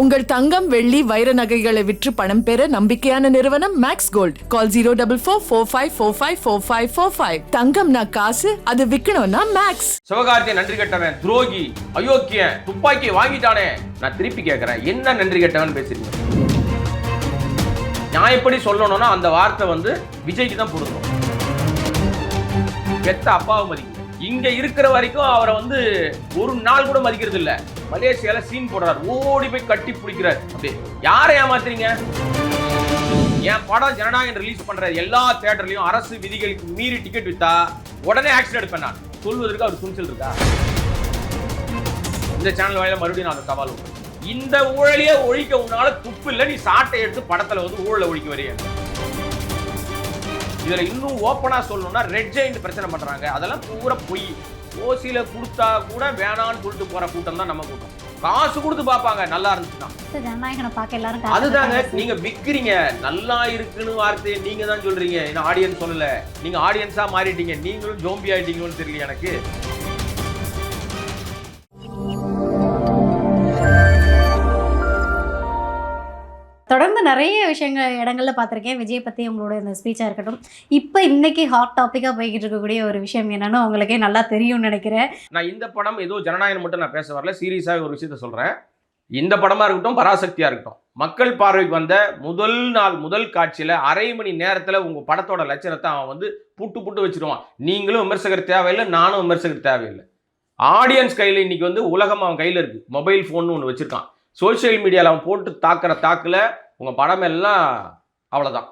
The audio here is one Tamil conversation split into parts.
உங்கள் தங்கம் வெள்ளி வைர நகைகளை விற்று பணம் பெற நம்பிக்கையான நிறுவனம் Max gold call zero double four four five four five four five four five தங்கம்னா காசு அது விற்கணும்னா மேக்ஸ் சிவகார்த்தியை நன்றி கெட்டவன் துரோகி அயோக்கியன் துப்பாக்கி வாங்கிட்டானே. நான் திருப்பி கேட்கறேன் என்ன நன்றி கெட்டவன் பேசுறீங்க? எப்படி சொல்லணும்னா அந்த வார்த்தை வந்து விஜய்க்கு தான் பொருந்தும். பெத்த அப்பாவை மதிக்கும். இங்க இருக்கிற வரைக்கும் அவரை வந்து ஒரு நாள் கூட மதிக்கிறது இல்ல. மலேசியால சீன் போடுறாரு. ஓடி போய் கட்டி பிடிக்கிறார். அப்படி யாரை ஏமாத்துறீங்க? என் படம் ஜனநாயகம் ரிலீஸ் பண்ற எல்லா தேட்டர்லயும் அரசு விதிகளுக்கு மீறி டிக்கெட் வித்தா உடனே ஆக்ஷன் எடுப்பேன் நான். சொல்வதற்கு அவர் துணிச்சல் இருக்கா? இந்த சேனல் வாயில மறுபடியும் நான் சவால் இந்த ஊழலையே ஒழிக்க உன்னால துப்பு இல்லை நீ சாட்டை எடுத்து படத்துல வந்து ஊழலை ஒழிக்க வரைய. இதுல இன்னும் ஓப்பனா சொல்லணும்னா ரெட் ஜெயிண்ட் பிரச்சனை பண்றாங்க. அதெல்லாம் பூரா பொய். ஓசியில கொடுத்தா கூட வேணான்னு சொல்லிட்டு போற கூட்டம் தான் நம்ம கூட்டம். காசு கொடுத்து பார்ப்பாங்க. நல்லா இருந்துச்சுன்னா. அதுதாங்க. நீங்க விக்கிறீங்க. நல்லா இருக்குன்னு வார்த்தையை நீங்க தான் சொல்றீங்க. ஆடியன்ஸ் சொல்லல. நீங்க ஆடியன்ஸா மாறிட்டீங்க. நீங்களும் ஜோம்பி ஆயிட்டீங்கன்னு தெரியல எனக்கு. நிறைய விஷயங்கள் இடங்களில் பார்த்துருக்கேன். விஜய் பற்றி உங்களோட இந்த ஸ்பீச்சாக இருக்கட்டும். இப்போ இன்னைக்கு ஹாட் டாப்பிக்காக போய்கிட்டு இருக்கக்கூடிய ஒரு விஷயம் என்னன்னு உங்களுக்கே நல்லா தெரியும்னு நினைக்கிறேன். நான் இந்த படம் ஏதோ ஜனநாயகம் மட்டும் நான் பேச வரல சீரியஸாக ஒரு விஷயத்த சொல்கிறேன் இந்த படமாக இருக்கட்டும் பராசக்தியாக இருக்கட்டும். மக்கள் பார்வைக்கு வந்த முதல் நாள் முதல் காட்சியில் அரை மணி நேரத்தில் உங்கள் படத்தோட லட்சணத்தை அவன் வந்து புட்டு புட்டு வச்சிருவான். நீங்களும் விமர்சகர் தேவையில்லை நானும் விமர்சகர் தேவையில்லை. ஆடியன்ஸ் கையில் இன்னைக்கு வந்து உலகம் அவன் கையில் இருக்குது மொபைல் ஃபோன் ஒன்று வச்சுருக்கான். சோஷியல் மீடியாவில் அவன் போட்டு தாக்குற தாக்கில் உங்க படம் எல்லாம் அவ்வளோதான்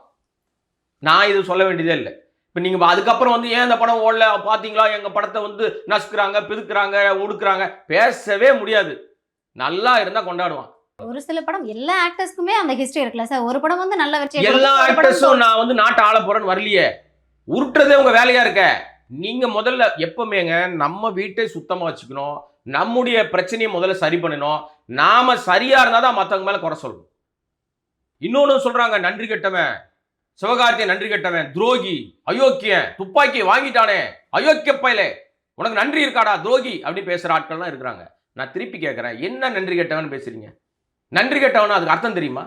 நான் இது சொல்ல வேண்டியதே இல்லை. இப்போ நீங்கள் அதுக்கப்புறம் வந்து ஏன் இந்த படம் ஓடல? பார்த்தீங்களா எங்கள் படத்தை வந்து நசுக்குறாங்க பிதுக்குறாங்க ஒடுக்குறாங்க பேசவே முடியாது. நல்லா இருந்தால் கொண்டாடுவான். ஒரு சில படம் எல்லா ஆக்டர்ஸ்க்குமே அந்த ஹிஸ்டரி இருக்குல்ல சார் ஒரு படம் வந்து நல்ல வெற்றி எல்லா ஆக்டர்ஸும் நான் வந்து நாட்டை ஆள போறேன்னு வரலையே. உருட்டுறதே உங்க வேலையா இருக்க? நீங்க முதல்ல எப்பவுமேங்க நம்ம வீட்டை சுத்தமா வச்சுக்கணும். நம்முடைய பிரச்சனையை முதல்ல சரி பண்ணணும். நாம சரியா இருந்தாதான் மத்தவங்க மேல குறை சொல்லணும். இன்னொன்னு சொல்றாங்க நன்றி கெட்டவன். சிவகார்த்தியை நன்றி கெட்டவன். துரோகி அயோக்கியன் துப்பாக்கி வாங்கிட்டானே அயோக்கிய பயலே. உனக்கு நன்றி இருக்காடா துரோகி அப்படின்னு பேசுற ஆட்கள்லாம் இருக்கிறாங்க. நான் திருப்பி கேட்கறேன் என்ன நன்றி கெட்டவன் பேசுறீங்க? நன்றி கெட்டவன் அதுக்கு அர்த்தம் தெரியுமா?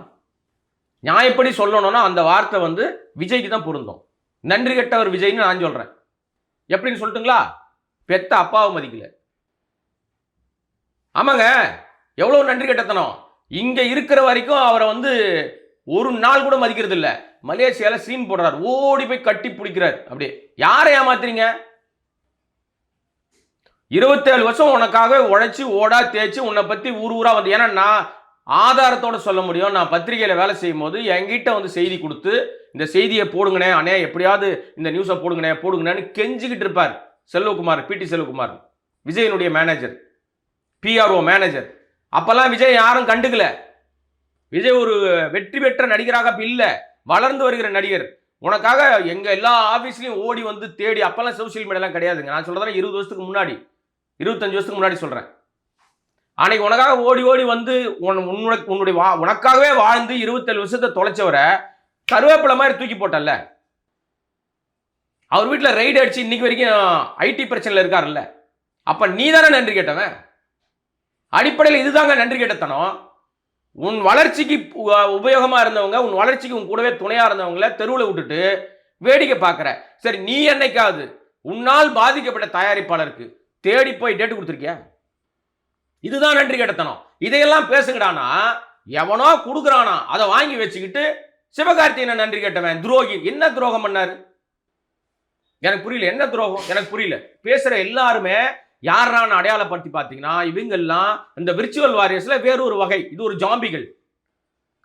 நியாயப்படி சொல்லணும்னா அந்த வார்த்தை வந்து விஜய்க்கு தான் பொருந்தும். நன்றி கெட்டவர் விஜய்னு நான் சொல்றேன். எப்படின்னு சொல்லட்டுங்களா? பெத்த அப்பாவை மதிக்கல. ஆமாங்க எவ்வளோ நன்றி கெட்டத்தனம். இங்கே இருக்கிற வரைக்கும் அவரை வந்து ஒரு நாள் கூட மதிக்கிறது இல்லை மலேசியாவில் சீன் போடுறார். ஓடி போய் கட்டி பிடிக்கிறார். அப்படியே. யாரை ஏமாத்துறீங்க? இருபத்தேழு வருஷம் உனக்காக உழைச்சி ஓடா தேய்ச்சி உன்னை பற்றி ஊர் ஊரா வந்து ஏன்னா நான் ஆதாரத்தோடு சொல்ல முடியும். நான் பத்திரிகையில் வேலை செய்யும் போது என்கிட்ட வந்து செய்தி கொடுத்து இந்த செய்தியை போடுங்கண்ணே அண்ணே எப்படியாவது இந்த நியூஸை போடுங்கண்ணே போடுங்கண்ணேன்னு கெஞ்சிக்கிட்டு இருப்பார். செல்வகுமார் பிடி செல்வகுமார். விஜயனுடைய மேனேஜர் பிஆர்ஓ மேனேஜர் அப்போல்லாம் விஜய் யாரும் கண்டுக்கல. விஜய் ஒரு வெற்றி பெற்ற நடிகராக இல்லை. வளர்ந்து வருகிற நடிகர். உனக்காக எங்கள் எல்லா ஆஃபீஸ்லையும் ஓடி வந்து தேடி அப்போல்லாம் சோசியல் மீடியாலாம் கிடையாதுங்க. நான் சொல்றதெல்லாம் இருபது வருஷத்துக்கு முன்னாடி இருபத்தஞ்சு வருஷத்துக்கு முன்னாடி சொல்கிறேன் அன்னைக்கு உனக்காக ஓடி ஓடி வந்து உன் உன்னுடைய உன்னுடைய வா உனக்காகவே வாழ்ந்து இருபத்தேழு வருஷத்தை தொலைச்சவரை கருவேப்பிலை மாதிரி தூக்கி போட்டல அவர் வீட்டில் ரைடு அடிச்சு இன்னைக்கு வரைக்கும் ஐடி பிரச்சனையில் இருக்காருல்ல. அப்போ நீ தானே நன்றி கேட்டவன்? அடிப்படையில் இதுதாங்க நன்றி கேட்டத்தனம். உன் வளர்ச்சிக்கு உபயோகமாக இருந்தவங்க உன் வளர்ச்சிக்கு உன் கூடவே துணையாக இருந்தவங்கள தெருவில் விட்டுட்டு வேடிக்கை பார்க்குற சரி நீ என்னைக்காவது உன்னால் பாதிக்கப்பட்ட தயாரிப்பாளருக்கு தேடி போய் டேட்டு கொடுத்துருக்கியா? இதுதான் நன்றி கெட்டத்தனம் இதையெல்லாம் பேசுங்கடானா. எவனோ கொடுக்குறானா அதை வாங்கி வச்சுக்கிட்டு சிவகார்த்தியனை நன்றி கேட்டவன்? துரோகி. என்ன துரோகம் பண்ணாரு? எனக்கு புரியல. என்ன துரோகம்? எனக்கு புரியல. பேசுகிற எல்லாருமே யாரான்னு அடையாளப்படுத்தி பார்த்தீங்கன்னா இவங்கெல்லாம் இந்த விர்ச்சுவல் வாரியர்ஸில் வேறொரு வகை. இது ஒரு ஜாம்பிகள்.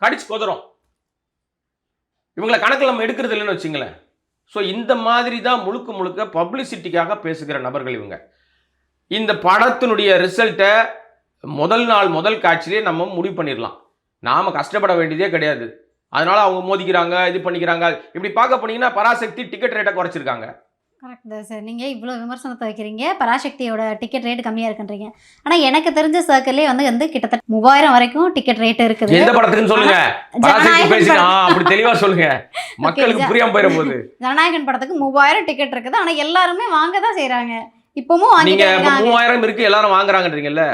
கடிச்சு கொதறோம். இவங்களை கணக்கில் நம்ம எடுக்கிறது இல்லைன்னு வச்சுங்களேன். ஸோ இந்த மாதிரி தான் முழுக்க முழுக்க பப்ளிசிட்டிக்காக பேசுகிற நபர்கள் இவங்க. இந்த படத்தினுடைய ரிசல்ட்டை முதல் நாள் முதல் காட்சியிலே நம்ம முடிவு பண்ணிடலாம். நாம கஷ்டப்பட வேண்டியதே கிடையாது. அதனால் அவங்க மோதிக்கிறாங்க இது பண்ணிக்கிறாங்க. இப்படி பார்க்க போனீங்கன்னா பராசக்தி டிக்கெட் ரேட்டை குறைச்சிருக்காங்க. கரெக்ட் தான் சார் நீங்கள் இவ்வளோ விமர்சனத்தை வைக்கிறீங்க. பராசக்தியோட டிக்கெட் ரேட் கம்மியாக இருக்குன்றீங்க. ஆனால் எனக்கு தெரிஞ்ச சர்க்கிள்லேயே வந்து வந்து கிட்டத்தட்ட மூவாயிரம் வரைக்கும் டிக்கெட் ரேட் இருக்குது. எந்த படத்துக்குன்னு சொல்லுங்க. அப்படி தெளிவா சொல்லுங்க. மக்களுக்கு புரியாம போயிட போகுது ஜனநாயகன் படத்துக்கு மூவாயிரம் டிக்கெட் இருக்குது. ஆனால் எல்லாருமே வாங்க தான் செய்கிறாங்க இப்பவும் நீங்க மூவாயிரம் இருக்கு எல்லாரும் வாங்குறாங்கன்றீங்கல்ல.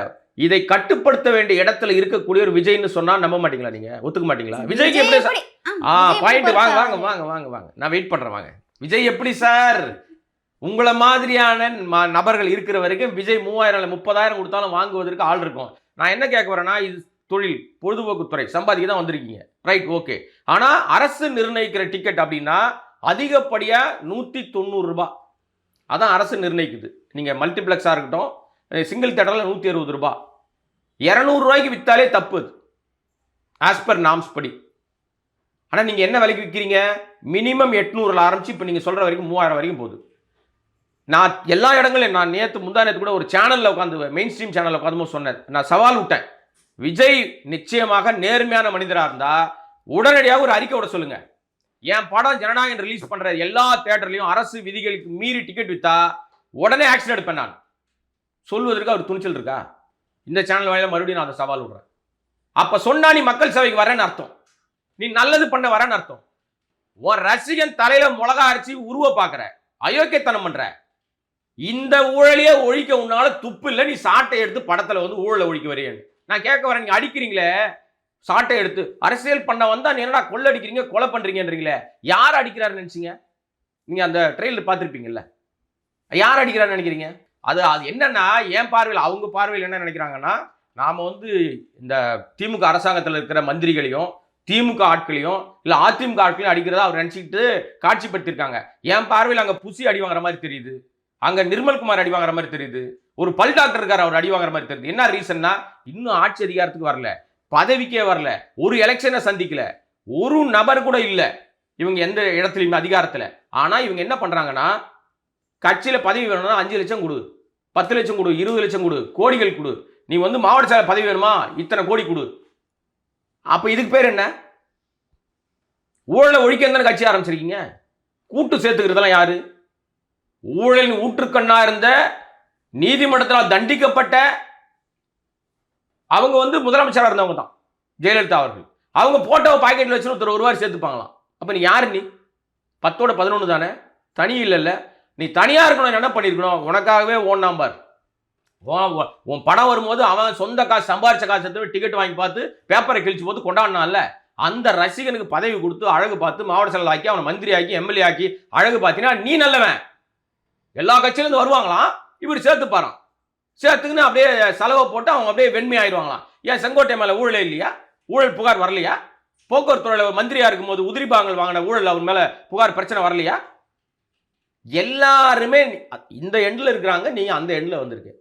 இதை கட்டுப்படுத்த வேண்டிய இடத்துல இருக்கக்கூடிய ஒரு விஜய்னு சொன்னா நம்ப மாட்டீங்களா நீங்க? ஒத்துக்க மாட்டீங்களா? விஜய்க்கு எப்படி சார் ஆ பாயிண்ட் வாங்க வாங்க வாங்க வாங்க வாங்க. நான் வெயிட் பண்றேன் வாங்க. விஜய் எப்படி சார் உங்களை மாதிரியான ம- நபர்கள் இருக்கிற வரைக்கும் விஜய் மூவாயிரம் இல்லை முப்பதாயிரம் கொடுத்தாலும் வாங்குவதற்கு ஆள் இருக்கும். நான் என்ன கேட்க வரேன்னா இது தொழில் பொழுதுபோக்குத்துறை சம்பாதிக்க தான் வந்திருக்கீங்க. ரைட் ஓகே ஆனால் அரசு நிர்ணயிக்கிற டிக்கெட் அப்படின்னா அதிகப்படியாக நூற்றி தொண்ணூறுரூபா அதான் அரசு நிர்ணயிக்குது. நீங்கள் மல்டிப்ளெக்ஸாக இருக்கட்டும் சிங்கிள் தேட்டரில் நூற்றி அறுபது ரூபா. இரநூறுவாய்க்கு விற்றாலே தப்பு அது. ஆஸ் பர் நாம்ஸ் படி. ஆனால் நீங்கள் என்ன விலைக்கு விற்கிறீங்க மினிமம் எட்நூறுல ஆரம்பிச்சு இப்போ நீங்கள் சொல்கிற வரைக்கும் மூவாயிரம் வரைக்கும் போகுது. நான் எல்லா இடங்களையும் நான் நேற்று முந்தா நேற்று கூட ஒரு சேனலில் உட்காந்து மெயின் ஸ்ட்ரீம் சேனலில் உட்காந்து சொன்னேன். நான் சவால் விட்டேன். விஜய் நிச்சயமாக நேர்மையான மனிதராக இருந்தால் உடனடியாக ஒரு அறிக்கை விட சொல்லுங்கள் என் படம் ஜனநாயகம் ரிலீஸ் பண்ணுற எல்லா தேட்டர்லையும் அரசு விதிகளுக்கு மீறி டிக்கெட் விற்றா உடனே ஆக்ஷன் எடுப்பேன் நான். சொல்வதற்கு அவர் துணிச்சல் இருக்கா? இந்த சேனல் வாயில மறுபடியும் நான் அந்த சவால் விடுறேன். அப்போ சொன்னா நீ மக்கள் சேவைக்கு வரேன்னு அர்த்தம். நீ நல்லது பண்ண வரேன்னு அர்த்தம். உன் ரசிகன் தலையில மிளகா அரைச்சி உருவ பார்க்குற. அயோக்கியத்தனம் பண்ணுற இந்த ஊழலையே ஒழிக்க உன்னால துப்பு இல்லை நீ சாட்டை எடுத்து படத்தில் வந்து ஊழலை ஒழிக்க வரேன்னு நான் கேட்க வரேன் நீங்க அடிக்கிறீங்களே? சாட்டை எடுத்து. அரசியல் பண்ண வந்தால் நீ என்னடா கொள்ள அடிக்கிறீங்க கொலை பண்ணுறீங்கன்றீங்களே யார் அடிக்கிறாருன்னு நினச்சிங்க? நீங்கள் அந்த ட்ரெயிலில் பார்த்துருப்பீங்கல்ல? யார் அடிக்கிறான்னு நினைக்கிறீங்க? அது அது என்னன்னா என் பார்வையில் அவங்க பார்வையில் என்ன நினைக்கிறாங்கன்னா நாம் வந்து இந்த திமுக அரசாங்கத்தில் இருக்கிற மந்திரிகளையும் திமுக ஆட்களையும் இல்லை அதிமுக ஆட்களையும் அடிக்கிறதா அவர் நினச்சிக்கிட்டு காட்சிப்படுத்தியிருக்காங்க என் பார்வையில் அங்கே புசி அடி வாங்குற மாதிரி தெரியுது. அங்க நிர்மல்குமார் அடி வாங்குற மாதிரி தெரியுது. ஒரு பல் டாக்டர் இருக்கார் அவர் அடி வாங்குற மாதிரி தெரியுது. என்ன ரீசன்னா இன்னும் ஆட்சி அதிகாரத்துக்கு வரல. பதவிக்கே வரல. ஒரு எலெக்ஷனை சந்திக்கல. ஒரு நபர் கூட இல்லை. இவங்க எந்த இடத்துலையுமே அதிகாரத்தில். ஆனால் இவங்க என்ன பண்ணுறாங்கன்னா கட்சியில் பதவி வேணும்னா அஞ்சு லட்சம் கொடு. பத்து லட்சம் கொடு இருபது லட்சம் கொடு கோடிகள் கொடு. நீ வந்து மாவட்ட செயலர் பதவி வேணுமா? இத்தனை கோடி கொடு. அப்போ இதுக்கு பேர் என்ன? ஊழலை ஒழிக்க தானே கட்சி ஆரம்பிச்சிருக்கீங்க? கூட்டு சேர்த்துக்கிறதெல்லாம் யாரு? ஊழலின் ஊற்றுக்கண்ணா இருந்த நீதிமன்றத்தால் தண்டிக்கப்பட்ட அவங்க வந்து முதலமைச்சராக இருந்தவங்க தான் ஜெயலலிதா அவர்கள். அவங்க போட்டோ பாக்கெட்டில் வச்சு ஒருத்தர் ஒரு ரூபாய் சேர்த்துப்பாங்களாம். அப்போ நீ யார் நீ? பத்தோட பதினொன்று தானே? தனி இல்லைல்ல. நீ தனியாக இருக்கணும் என்ன பண்ணியிருக்கணும்? உனக்காகவே ஓன் நம்பர் உன் பணம் வரும்போது அவன் சொந்த காசு சம்பாரிச்ச காசு எடுத்து டிக்கெட் வாங்கி பார்த்து பேப்பரை கிழிச்சு போட்டு கொண்டாடினான்ல. அந்த ரசிகனுக்கு பதவி கொடுத்து அழகு பார்த்து மாவட்ட செயலாக்கி ஆக்கி அவனை மந்திரி ஆக்கி எம்எல்ஏ ஆக்கி அழகு பார்த்தீங்கன்னா நீ நல்லவன். எல்லா கட்சியிலேருந்து வருவாங்களாம்? இவர் சேர்த்துப்பாராம். சேர்த்துக்குன்னு அப்படியே செலவை போட்டு அவங்க அப்படியே வெண்மை ஆயிடுவாங்களாம் ஏன் செங்கோட்டை மேலே ஊழலே இல்லையா? ஊழல் புகார் வரலையா? போக்குவரத்து துறையில் இருக்கும் இருக்கும்போது உதிரிபாகங்கள் வாங்கின ஊழல் அவர் மேலே புகார் பிரச்சனை வரலையா? எல்லாருமே இந்த எண்டில் இருக்கிறாங்க நீ அந்த எண்டில் வந்திருக்கு.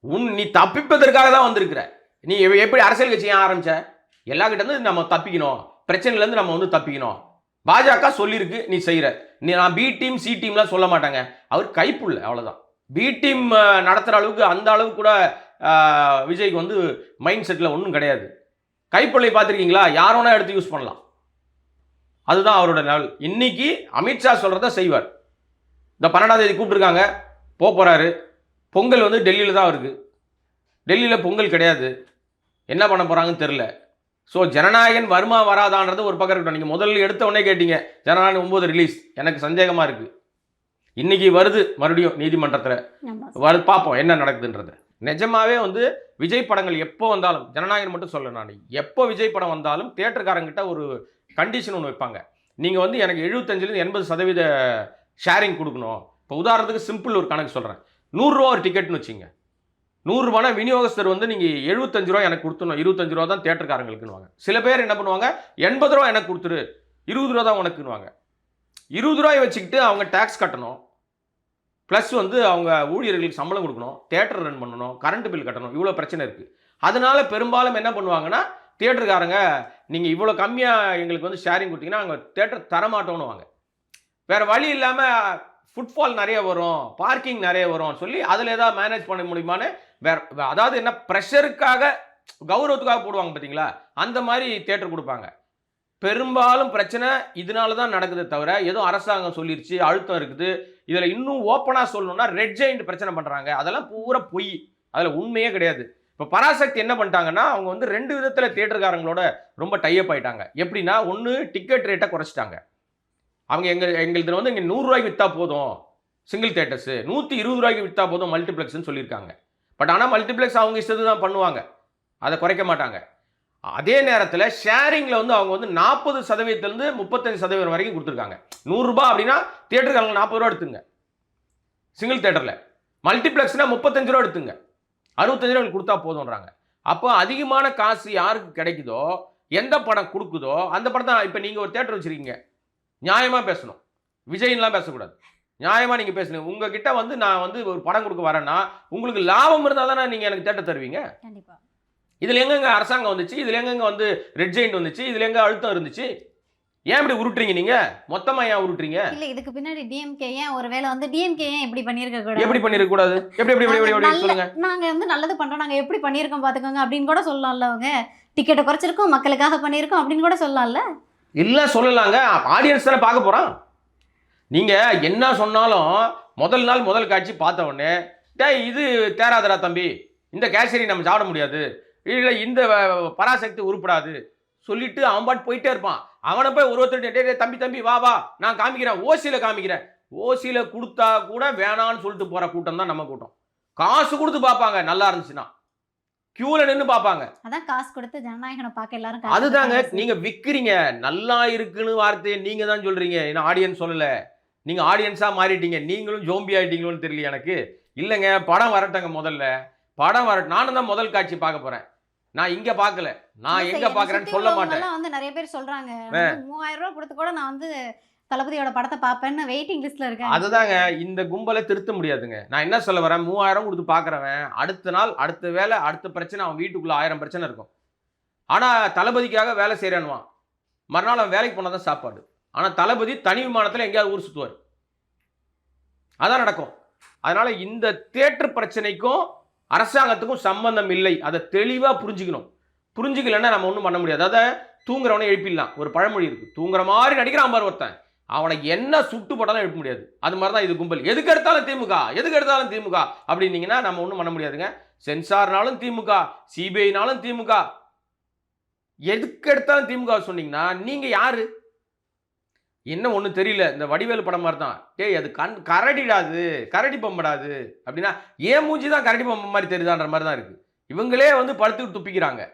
உன் நீ தப்பிப்பதற்காக தான் வந்திருக்கிற. நீ எப்படி அரசியல் கட்சி ஆரம்பிச்ச? எல்லா கிட்ட இருந்து நம்ம தப்பிக்கணும். பிரச்சனையிலேருந்து நம்ம வந்து தப்பிக்கணும். பாஜக சொல்லியிருக்கு நீ செய்கிற நீ நான் பி டீம் சி டீம்லாம் சொல்ல மாட்டாங்க. அவர் கைப்புள்ள அவ்வளோதான் பி டீம் நடத்துகிற அளவுக்கு அந்த அளவுக்கு கூட விஜய்க்கு வந்து மைண்ட் செட்டில் ஒன்றும் கிடையாது. கைப்புள்ளை பார்த்துருக்கீங்களா? யாரோனா எடுத்து யூஸ் பண்ணலாம். அதுதான் அவரோட லெவல் இன்னைக்கு அமித்ஷா சொல்கிறத செய்வார். இந்த பன்னெண்டாம் தேதி கூப்பிட்டுருக்காங்க. போக போகிறாரு பொங்கல் வந்து டெல்லியில் தான் இருக்குது டெல்லியில் பொங்கல் கிடையாது. என்ன பண்ண போகிறாங்கன்னு தெரில ஸோ ஜனநாயகன் வருமா வராதான்றது ஒரு பக்கம் இருக்கட்டும். நீங்கள் முதல்ல எடுத்த உடனே கேட்டீங்க ஜனநாயகன் ஒம்பது ரிலீஸ் எனக்கு சந்தேகமாக இருக்குது இன்னைக்கு வருது மறுபடியும் நீதிமன்றத்தில். வரு பார்ப்போம் என்ன நடக்குதுன்றது. நிஜமாவே வந்து விஜய் படங்கள் எப்போ வந்தாலும் ஜனநாயகன் மட்டும் சொல்ல நான் எப்போ விஜய் படம் வந்தாலும் தேட்டருக்காரங்கிட்ட ஒரு கண்டிஷன் ஒன்று வைப்பாங்க. நீங்கள் வந்து எனக்கு எழுபத்தஞ்சிலேருந்து எண்பது சதவீத ஷேரிங் கொடுக்கணும். இப்போ உதாரணத்துக்கு சிம்பிள் ஒரு கணக்கு சொல்கிறேன் நூறுரூவா ஒரு டிக்கெட்னு வச்சுங்க. நூறுரூபானா விநியோகஸ்தர் வந்து நீங்கள் எழுபத்தஞ்சு ரூபா எனக்கு கொடுத்துணும் இருபத்தஞ்சு ரூபா தான் தேட்டருக்காரங்களுக்குன்னு சில பேர் என்ன பண்ணுவாங்க எண்பது ரூபா எனக்கு கொடுத்துரு இருபது ரூபா தான் உனக்குன்னுவாங்க. இருபது ரூபாயை வச்சுக்கிட்டு அவங்க டேக்ஸ் கட்டணும். ப்ளஸ் வந்து அவங்க ஊழியர்களுக்கு சம்பளம் கொடுக்கணும் தேட்டர் ரன் பண்ணணும் கரண்ட் பில் கட்டணும் இவ்வளோ பிரச்சனை இருக்குது அதனால் பெரும்பாலும் என்ன பண்ணுவாங்கன்னா தேட்டருக்காரங்க நீங்கள் இவ்வளோ கம்மியாக எங்களுக்கு வந்து ஷேரிங் கொடுத்தீங்கன்னா அவங்க தேட்டர் தரமாட்டோன்னு வாங்க வேறு வழி இல்லாமல் ஃபுட்ஃபால் நிறைய வரும் பார்க்கிங் நிறைய வரும் சொல்லி அதில் ஏதாவது மேனேஜ் பண்ண முடியுமான்னு வேற அதாவது என்ன ப்ரெஷருக்காக கௌரவத்துக்காக போடுவாங்க பார்த்தீங்களா அந்த மாதிரி தேட்டர் கொடுப்பாங்க. பெரும்பாலும் பிரச்சனை இதனால தான் நடக்குதே தவிர ஏதோ அரசாங்கம் சொல்லிருச்சு அழுத்தம் இருக்குது. இதில் இன்னும் ஓப்பனாக சொல்லணும்னா ரெட் ஜெயிண்ட் பிரச்சனை பண்ணுறாங்க அதெல்லாம் பூரா பொய். அதில் உண்மையே கிடையாது. இப்போ பராசக்தி என்ன பண்ணிட்டாங்கன்னா அவங்க வந்து ரெண்டு விதத்தில் தேட்டருக்காரங்களோட ரொம்ப டைப் ஆயிட்டாங்க. எப்படின்னா ஒன்று டிக்கெட் ரேட்டை குறைச்சிட்டாங்க. அவங்க எங்கள் எங்களுக்கு வந்து இங்கே நூறுரூவாய்க்கு விற்றா போதும். சிங்கிள் தேட்டர்ஸு நூற்றி இருபது ரூபாய்க்கு விற்றா போதும் மல்டிப்ளெக்ஸ்னு சொல்லியிருக்காங்க. பட் ஆனால் மல்டிப்ளெக்ஸ் அவங்க இஷ்டத்து தான் பண்ணுவாங்க. அதை குறைக்க மாட்டாங்க. அதே நேரத்தில் ஷேரிங்கில் வந்து அவங்க வந்து நாற்பது சதவீதத்துலேருந்து முப்பத்தஞ்சு சதவீதம் வரைக்கும் கொடுத்துருக்காங்க. நூறுரூபா அப்படின்னா தேட்டருக்கு அவங்க நாற்பது ரூபா எடுத்துங்க. சிங்கிள் தேட்டரில் மல்டிப்ளெக்ஸ்னால் முப்பத்தஞ்சு ரூபா எடுத்துங்க. அறுபத்தஞ்சு ரூபா கொடுத்தா போதும்ன்றாங்க. அப்போ அதிகமான காசு யாருக்கு கிடைக்குதோ எந்த படம் கொடுக்குதோ அந்த படம் தான் இப்போ நீங்கள் ஒரு தேட்டர் வச்சுருக்கீங்க. நியாயமாக பேசணும். விஜயின்லாம் பேசக்கூடாது. நியாயமாக நீங்கள் பேசணும் உங்ககிட்ட வந்து நான் வந்து ஒரு படம் கொடுக்க வரேன்னா உங்களுக்கு லாபம் இருந்தால் தானே நீங்கள் எனக்கு தேட்டர் தருவீங்க? இதில் எங்கெங்க அரசாங்கம் வந்துச்சு? இதில் எங்கெங்க வந்து ரெட் ஜெயிண்ட் வந்துச்சு? இதில் எங்க அழுத்தம் இருந்துச்சு? ஏன் இப்படி உருட்டுறீங்க நீங்கள் மொத்தமாக ஏன் உருட்டுறீங்க? இல்ல இதுக்கு பின்னாடி டிஎம்கே ஏன் ஒருவேளை வந்து டிஎம்கே ஏன் இப்படி பண்ணியிருக்க கூடாது? எப்படி பண்ணிருக்க கூடாது? எப்படி எப்படி எப்படி எப்படி சொல்லுங்க. நாங்க வந்து நல்லது பண்றோம். நாங்க எப்படி பண்ணியிருக்கோம் பாத்துக்கோங்க அப்படின்னு கூட சொல்லலாம்ல அவங்க. டிக்கெட்டை குறைச்சிருக்கோம் மக்களுக்காக பண்ணியிருக்கோம் அப்படின்னு கூட சொல்லலாம்ல. இல்லை சொல்லலாங்க. ஆடியன்ஸ் தானே பார்க்க போகிறான் நீங்கள் என்ன சொன்னாலும் முதல் நாள் முதல் காட்சி பார்த்த உடனே டேய் இது தேராதரா தம்பி. இந்த கேசரி நம்ம சாப்பிட முடியாது. இல்லை இந்த பராசக்தி உருப்படாது. சொல்லிட்டு அவன் பாட்டு போயிட்டே இருப்பான். அவனை போய் ஒரு ஒருத்தர் தம்பி தம்பி வா வா. நான் காமிக்கிறேன். ஓசியில் காமிக்கிறேன். ஓசியில் கொடுத்தா கூட வேணான்னு சொல்லிட்டு போகிற கூட்டம் தான் நம்ம கூட்டம். காசு கொடுத்து பார்ப்பாங்க. நல்லா இருந்துச்சுன்னா. க்யூவில் நின்று பார்ப்பாங்க. அதான் காசு கொடுத்து ஜனநாயகனை பார்க்க எல்லாரும் அதுதாங்க. கொடுத்தாங்க. நீங்க விக்கிறீங்க. நல்லா இருக்குன்னு வார்த்தையை நீங்க தான் சொல்றீங்க. ஏன்னா ஆடியன்ஸ் சொல்லல. நீங்க ஆடியன்ஸா மாறிட்டீங்க. நீங்களும் ஜோம்பி ஆயிட்டீங்களோன்னு தெரியல எனக்கு. இல்லைங்க படம் வரட்டங்க முதல்ல. படம் வர நானும் தான் முதல் காட்சி பார்க்க போறேன். நான் இங்க பார்க்கல. நான் எங்க சுத்தி சொல்ல மாட்டேன். வந்து நிறைய பேர் சொல்றாங்க. மூவாயிரம் ரூபாய் கொடுத்து கூட நான் வந்து தளபதியோட படத்தை பார்ப்பேன்னு வெயிட்டிங் லிஸ்ட்ல இருக்கேன். அதுதாங்க இந்த கும்பலை திருத்த முடியாதுங்க. நான் என்ன சொல்ல வரேன்? மூவாயிரம் கொடுத்து பார்க்குறவன் அடுத்த நாள் அடுத்த வேலை அடுத்த பிரச்சனை அவன் வீட்டுக்குள்ள ஆயிரம் பிரச்சனை இருக்கும். ஆனா தளபதிக்காக வேலை செய்கிறேன்வான் மறுநாள் அவன் வேலைக்கு போனால் தான் சாப்பாடு. ஆனால் தளபதி தனி விமானத்தில் எங்கேயாவது ஊர் சுற்றுவார் அதான் நடக்கும். அதனால் இந்த தேட்டர் பிரச்சனைக்கும் அரசாங்கத்துக்கும் சம்பந்தம் இல்லை. அதை தெளிவாக புரிஞ்சுக்கணும். புரிஞ்சுக்கலன்னா நம்ம ஒன்றும் பண்ண முடியாது. அதை தூங்குறவனே எழுப்பிடலாம். ஒரு பழமொழி இருக்குது தூங்குற மாதிரி நடிக்கிறான் பாரு ஒருத்தன். அவனை என்ன சுட்டு போட்டாலும் எழுப்ப முடியாது. அது மாதிரி தான் இது கும்பல். எதுக்கு எடுத்தாலும் திமுக? எதுக்கு எடுத்தாலும் திமுக? அப்படின்னீங்கன்னா நம்ம ஒன்றும் பண்ண முடியாதுங்க. சென்சார்னாலும் திமுக சிபிஐனாலும் திமுக. எதுக்கு எடுத்தாலும் திமுக சொன்னீங்கன்னா நீங்கள் யாரு? என்ன ஒன்றும் தெரியல. இந்த வடிவேலு படம் மாதிரி தான் டேய் அது கண் கரடிடாது. கரடி பம்படாது. அப்படின்னா ஏன் மூஞ்சி தான் கரடி பம்பு மாதிரி தெரியுதான்ற மாதிரி தான் இருக்குது இவங்களே வந்து படுத்துக்கிட்டு துப்பிக்கிறாங்க.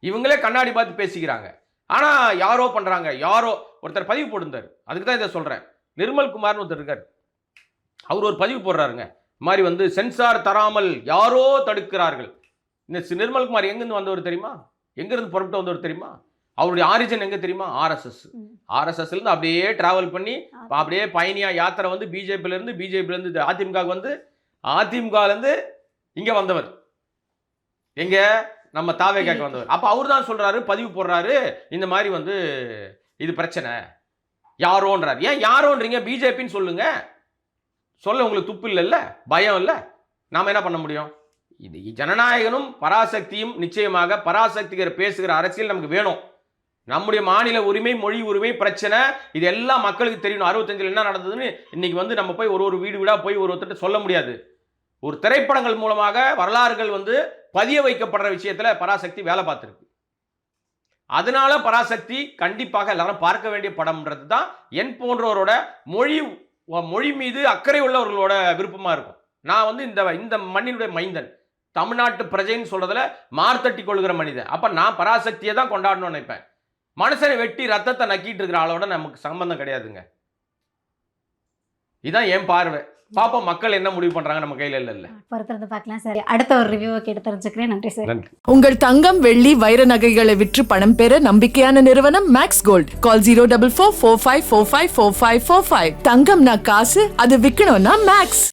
இவங்களே கண்ணாடி பார்த்து பேசிக்கிறாங்க. ஆனால் யாரோ பண்ணுறாங்க யாரோ ஒருத்தர் பதிவு போட்டிருந்தார். அதுக்கு தான் இதை சொல்கிறேன் நிர்மல் குமார்னு ஒருத்தர் இருக்கார். அவர் ஒரு பதிவு போடுறாருங்க. இது மாதிரி வந்து சென்சார் தராமல் யாரோ தடுக்கிறார்கள். இந்த சி- நிர்மல் குமார் எங்கேருந்து வந்தவர் தெரியுமா? எங்கேருந்து புறப்பட்டு வந்தவர் தெரியுமா? அவருடைய ஆரிஜின் எங்க தெரியுமா? ஆர்எஸ்எஸ் ம். ஆர்எஸ்எஸ்ல இருந்து அப்படியே டிராவல் பண்ணி அப்படியே பயணியா யாத்திரை வந்து பிஜேபியில இருந்து பிஜேபியில இருந்து அதிமுக வந்து அதிமுகல இருந்து இங்க வந்தவர். எங்க? நம்ம தாவே கேட்க வந்தவர். அப்ப அவர் தான் சொல்றாரு பதிவு போடுறாரு இந்த மாதிரி வந்து இது பிரச்சனை. யாரோன்றார். ஏன் யாரோன்றீங்க? பிஜேபின்னு சொல்லுங்க. சொல்ல உங்களுக்கு துப்பு இல்லைல்ல? பயம் இல்லை? நாம என்ன பண்ண முடியும்? இது ஜனநாயகனும் பராசக்தியும் நிச்சயமாக பராசக்திகர் பேசுகிற அரசியல் நமக்கு வேணும். நம்முடைய மாநில உரிமை மொழி உரிமை பிரச்சனை இது எல்லாம் மக்களுக்கு தெரியணும் அறுபத்தஞ்சில் என்ன நடந்ததுன்னு இன்னைக்கு வந்து நம்ம போய் ஒரு ஒரு வீடு வீடாக போய் ஒரு ஒருத்தர் சொல்ல முடியாது. ஒரு திரைப்படங்கள் மூலமாக வரலாறுகள் வந்து பதிய வைக்கப்படுற விஷயத்தில் பராசக்தி வேலை பார்த்துருக்கு. அதனால பராசக்தி கண்டிப்பாக எல்லாரும் பார்க்க வேண்டிய படம்ன்றது தான் என் போன்றவரோட மொழி மொழி மீது அக்கறை உள்ளவர்களோட விருப்பமாக இருக்கும். நான் வந்து இந்த இந்த மண்ணினுடைய மைந்தன். தமிழ்நாட்டு பிரஜைன்னு சொல்றதுல மார்த்தட்டி கொள்கிற மனிதன். அப்ப நான் பராசக்தியை தான் கொண்டாடணும்னு நினைப்பேன். மனுஷனை வெட்டி ரத்தத்தை நக்கிட்டு இருக்கிற ஆளோட நமக்கு சம்பந்தம் கிடையாதுங்க. இதான் என் பார்வை. பாப்போம் மக்கள் என்ன முடிவு பண்றாங்க நம்ம கையில இல்ல இல்ல. பொறுத்திருந்து பார்க்கலாம் சரி. அடுத்த ஒரு ரிவ்யூவை கேட்டு தெரிஞ்சுக்கிறேன். நன்றி சார். நன்றி. உங்கள் தங்கம் வெள்ளி வைர நகைகளை விற்று பணம் பெற நம்பிக்கையான நிறுவனம் Max gold call zero double four four five four five four five four five தங்கம்னா காசு அது விற்கணும்னா மேக்ஸ்